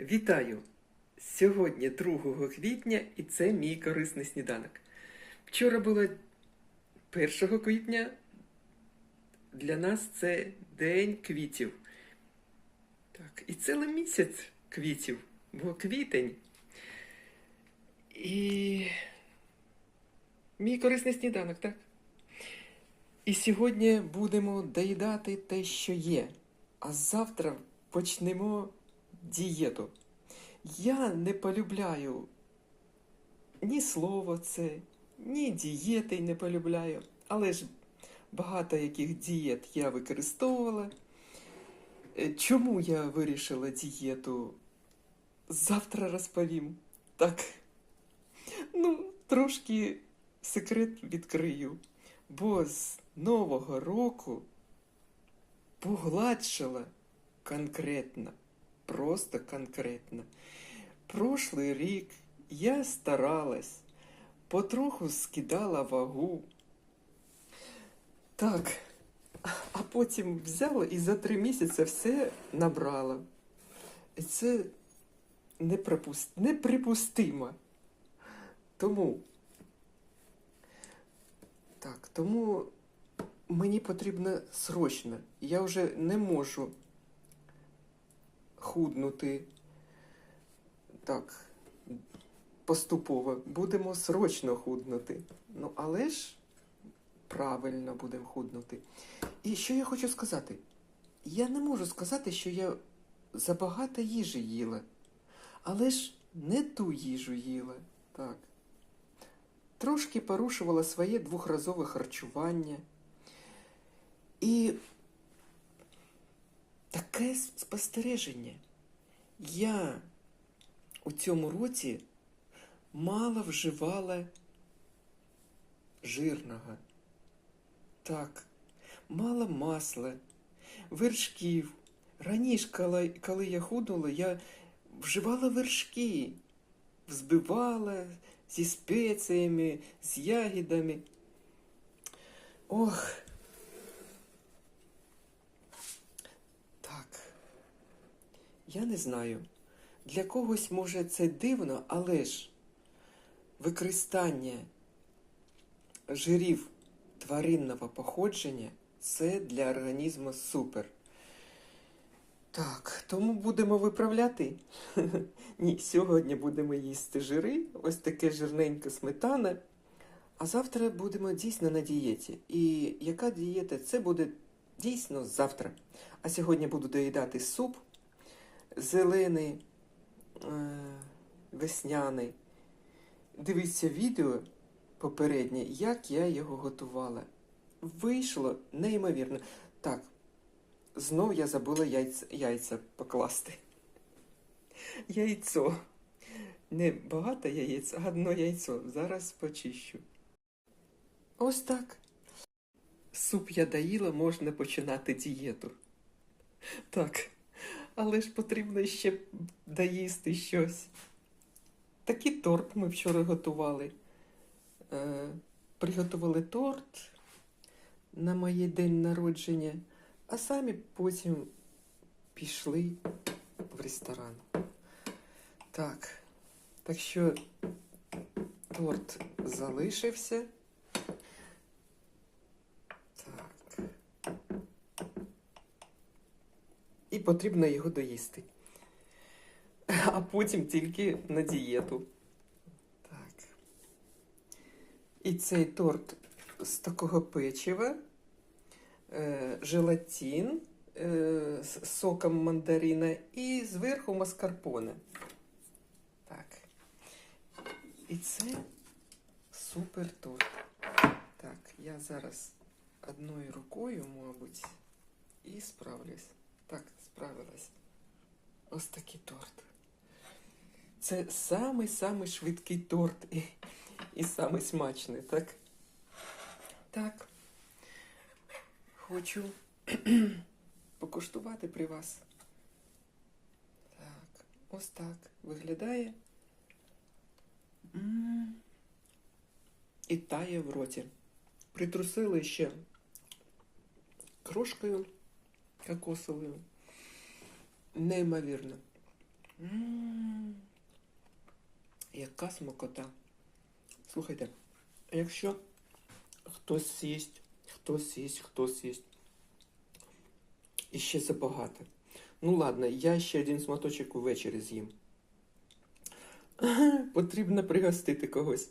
Вітаю! Сьогодні 2 квітня і це мій корисний сніданок. Вчора було 1 квітня. Для нас це День квітів. Так, і цілий місяць квітів, бо квітень. І мій корисний сніданок, так? І сьогодні будемо доїдати те, що є. А завтра почнемо дієту. Я не полюбляю ні слово це, ні дієти не полюбляю. Але ж багато яких дієт я використовувала. Е, Чому я вирішила дієту? Завтра розповім. Так. Ну, трошки секрет відкрию. Бо з Нового року погладшила конкретно, просто конкретно. Прошлий рік я старалась, потроху скидала вагу. Так, а потім взяла і за три місяці все набрала. І це неприпус- неприпустимо. Тому. Так, тому мені потрібно срочно. Я вже не можу худнути. Так, поступово. Будемо срочно худнути. Ну, але ж правильно будемо худнути. І що я хочу сказати? Я не можу сказати, що я забагато їжі їла. Але ж не ту їжу їла. Так. Трошки порушувала своє двохразове харчування. І таке спостереження. Я у цьому році мало вживала жирного. Так, мало масла, вершків. Раніше, коли, я худнула, я вживала вершки, взбивала зі спеціями, з ягідами. Ох. Так. Я не знаю. Для когось може це дивно, але ж використання жирів тваринного походження це для організму супер. Так, тому будемо виправляти. Ні, сьогодні будемо їсти жири, ось таке жирненьке сметана. А завтра будемо дійсно на дієті. І яка дієта? Це буде дійсно завтра. А сьогодні буду доїдати суп зелений, е, весняний. Дивіться відео попереднє, як я його готувала. Вийшло неймовірно. Так, знов я забула яйця, яйця покласти. Яйцо. Не багато яєць, а одно яйцо. Зараз почищу. Ось так. Суп я доїла, можна починати дієту. Так, але ж потрібно ще доїсти щось. Такий торт ми вчора готували. Е, приготували торт на моє день народження, а самі потім пішли в ресторан. Так, так що торт залишився. Так. І потрібно його доїсти. А потім тільки на дієту. Так. І цей торт з такого печива, е, желатин е, з соком мандарина і зверху маскарпоне. Так. І це супер торт. Так, я зараз одною рукою, мабуть, і справлюсь. Так, справилась. Ось такий торт. Це самий-самий швидкий торт і, і самий смачний, так? Так. Хочу покуштувати при вас. Так, ось так виглядає. І тає в роті. Притрусили ще крошкою кокосовою. Неймовірно. Яка смакота. Слухайте, якщо хтось з'їсть, хтось з'їсть, хтось з'їсть. І ще забагато. Ну ладно, я ще один сматочок увечері з'їм. Потрібно пригостити когось.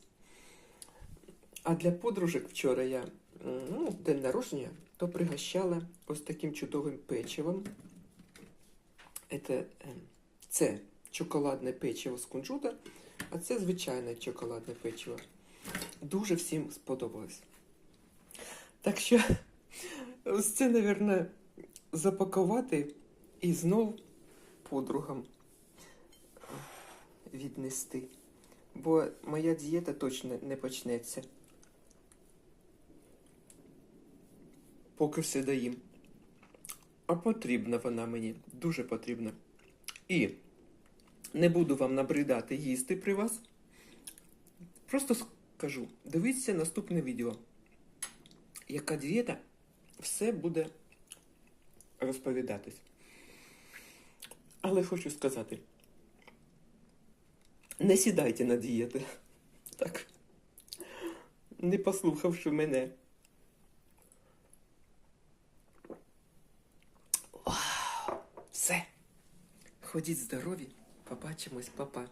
А для подружок вчора я ну, день народження, то пригощала ось таким чудовим печивом. Це, ем, це шоколадне печиво з кунжута, а це звичайне шоколадне печиво. Дуже всім сподобалось. Так що ось це, мабуть, запакувати і знов подругам віднести. Бо моя дієта точно не почнеться. Поки все доїм. А потрібна вона мені, дуже потрібна. І не буду вам набридати їсти при вас. Просто скажу, дивіться наступне відео. Яка дієта, все буде розповідатись. Але хочу сказати, не сідайте на дієти. Так. Не послухавши мене. Вау! Все. Ходіть здорові, побачимось, папа.